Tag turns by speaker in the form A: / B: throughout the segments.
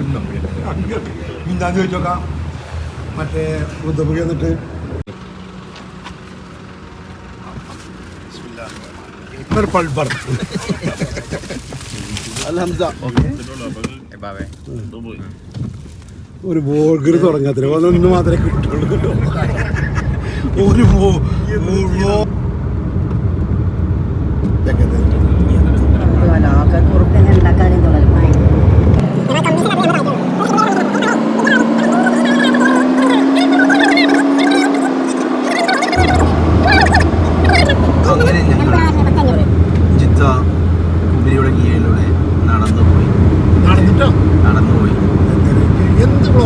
A: ഒരു കമ്പനിയാണ് മിണ്ടാന്ന് ചോദിച്ചു മറ്റേ ബുദ്ധപുരി വന്നിട്ട് ഒരു ബോർഗർ തുടങ്ങാത്തില്ല ഒന്ന് മാത്രമേ കിട്ടുള്ളൂ ഒരു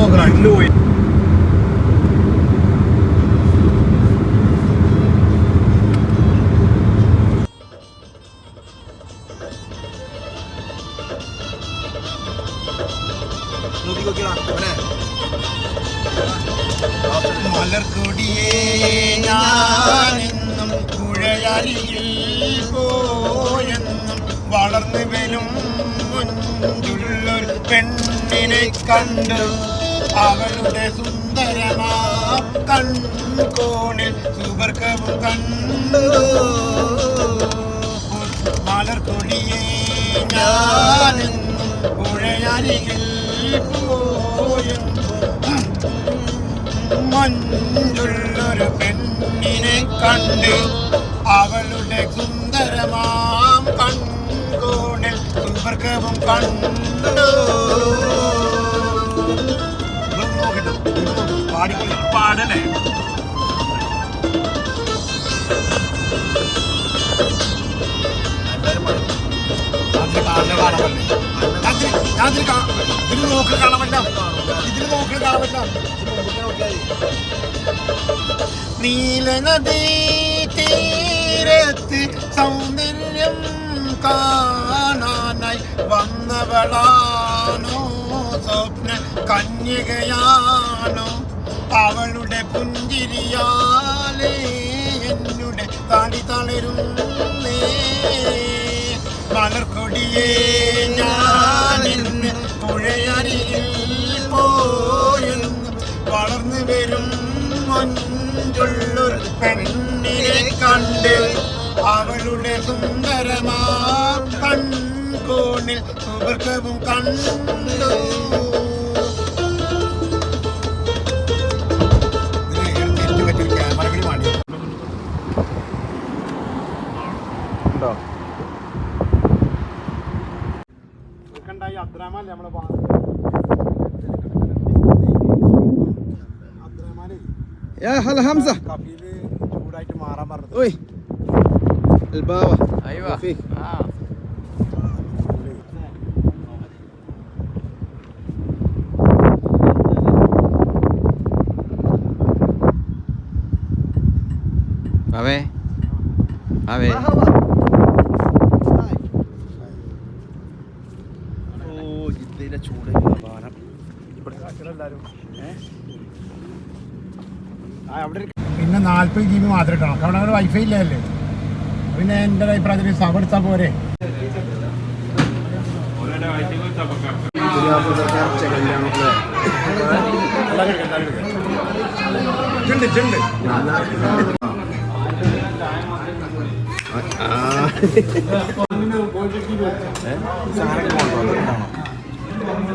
A: ബ്ലോഗറാണ് പോയി. മലർക്കൊടിയേ ഞാനെന്നും പുഴയരികിൽ പോയെന്നും വളർന്നു വരും മുഞ്ചുള്ളൊരു പെണ്ണിനെ കണ്ടു. അവളുടെ സുന്ദരമാ കൺകോണിൽ സുവർഗവും കണ്ടു. മലർ ഞാനെന്നും പുഴയരികിൽ മഞ്ഞുള്ളൊരു പെണ്ണിനെ കണ്ട്. അവളുടെ സുന്ദരമാം കൺകോണിൽ സുവർഗവും കണ്ടു. അതിന് കാ- ഇതിന് നോക്കി തീരത്ത് സൗന്ദര്യം കാണാനായി വന്നവളാണോ സ്വപ്ന കന്യകയാണോ? അവളുടെ പുഞ്ചിരിയാലേ എന്നുടെ താടി തളരുന്നേ. മലർക്കൊടിയേ ഞാനിന്ന് പുഴയരിയിൽ പോയെന്ന് വളർന്നു വരും മഞ്ചുള്ളൊരു പെണ്ണിനെ കണ്ട് അവളുടെ സുന്ദരമാ കൺകോണിൽ സുവർഗവും കണ്ടു. തിരക്കുണ്ടായി അബ്ദുറഹ്മാൻ അല്ലേ നമ്മളെ അബ്ദുറഹ്മാനെ കഫീൽ ചൂടായിട്ട് മാറാൻ പറഞ്ഞത്.
B: അവേ അവേ ചൂട് പാനം
A: പിന്നെ നാല്പത് ജി ബി മാത്രമേ കിട്ടണം കാരണം അവിടെ വൈഫൈ ഇല്ലല്ലേ? പിന്നെ എന്റെ അഭിപ്രായത്തിൽ സബ് എടുത്താൽ പോരെ?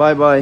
B: Bye bye